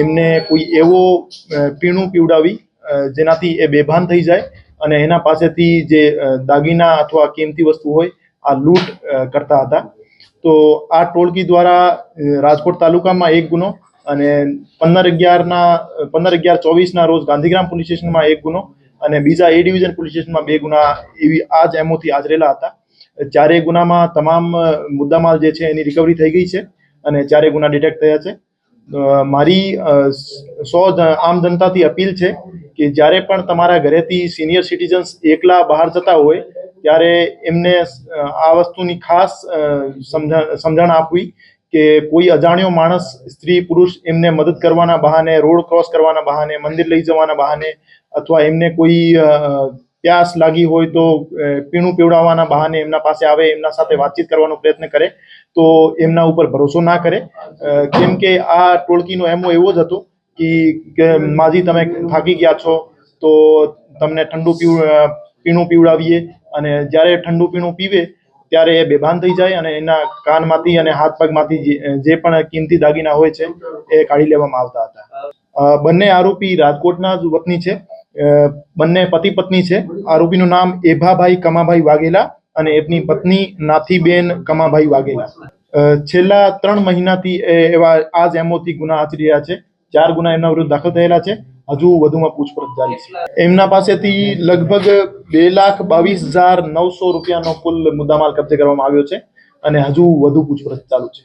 એમને કોઈ એવો પીણું પીવડાવી જેનાથી એ બેભાન થઈ જાય અને એના પાસેથી જે દાગીના અથવા કિંમતી વસ્તુ હોય, આ લૂંટ કરતા હતા. તો આ ટોળકી દ્વારા રાજકોટ તાલુકામાં એક ગુનો અને પંદર અગિયારના પંદર અગિયાર ચોવીસના રોજ ગાંધીગ્રામ પોલીસ સ્ટેશનમાં એક ગુનો અને બીજા એ ડિવિઝન પોલીસ સ્ટેશનમાં બે ગુના એવી આ જ એમઓથી આચરેલા હતા. ચારેય ગુનામાં તમામ મુદ્દામાલ જે છે એની રિકવરી થઈ ગઈ છે અને ચારેય ગુના ડિટેક્ટ થયા છે. મારી સો આમ જનતાથી અપીલ છે કે જ્યારે પણ તમારા ઘરેથી સિનિયર સિટીઝન્સ એકલા બહાર જતા હોય, ત્યારે એમને આ વસ્તુની ખાસ સમજણ આપવી કે કોઈ અજાણ્યો માણસ, સ્ત્રી, પુરુષ એમને મદદ કરવાના બહાને, રોડ ક્રોસ કરવાના બહાને, મંદિર લઈ જવાના બહાને અથવા એમને કોઈ પ્યાસ લાગી હોય તો પીણું પીવડાવવાના બહાને એમના પાસે આવે, એમના સાથે વાતચીત કરવાનો પ્રયત્ન કરે, તો એમના ઉપર ભરોસો ના કરે. કેમ કે આ ટોળકીનો એમો એવો જ હતો કે માજી તમે થાકી ગયા છો, તો તમને ઠંડુ પીણું પીવડાવીએ અને જ્યારે ઠંડુ પીણું પીવે, ત્યારે એ બેભાન થઈ જાય અને એના કાનમાંથી અને હાથ પગમાંથી જે પણ કિંમતી દાગીના હોય છે, એ કાઢી લેવામાં આવતા હતા. બંને આરોપી રાજકોટના જ વતની છે બંને પતિ પત્ની છે. આરોપીનું નામ એભાભાઈ કમાભાઈ વાઘેલા અને એમની પત્ની નાથીબેન કમાભાઈ વાઘેલા. છેલ્લા ત્રણ મહિનાથી એવા આ જ એમઓથી ગુના આચરી રહ્યા છે. ચાર ગુના એમના વિરુદ્ધ દાખલ થયેલા છે. હજુ વધુમાં પૂછપરછ જારી છે. એમના પાસેથી લગભગ બે લાખ બાવીસ હજાર નવસો રૂપિયાનો કુલ મુદ્દામાલ કબજે કરવામાં આવ્યો છે અને હજુ વધુ પૂછપરછ ચાલુ છે.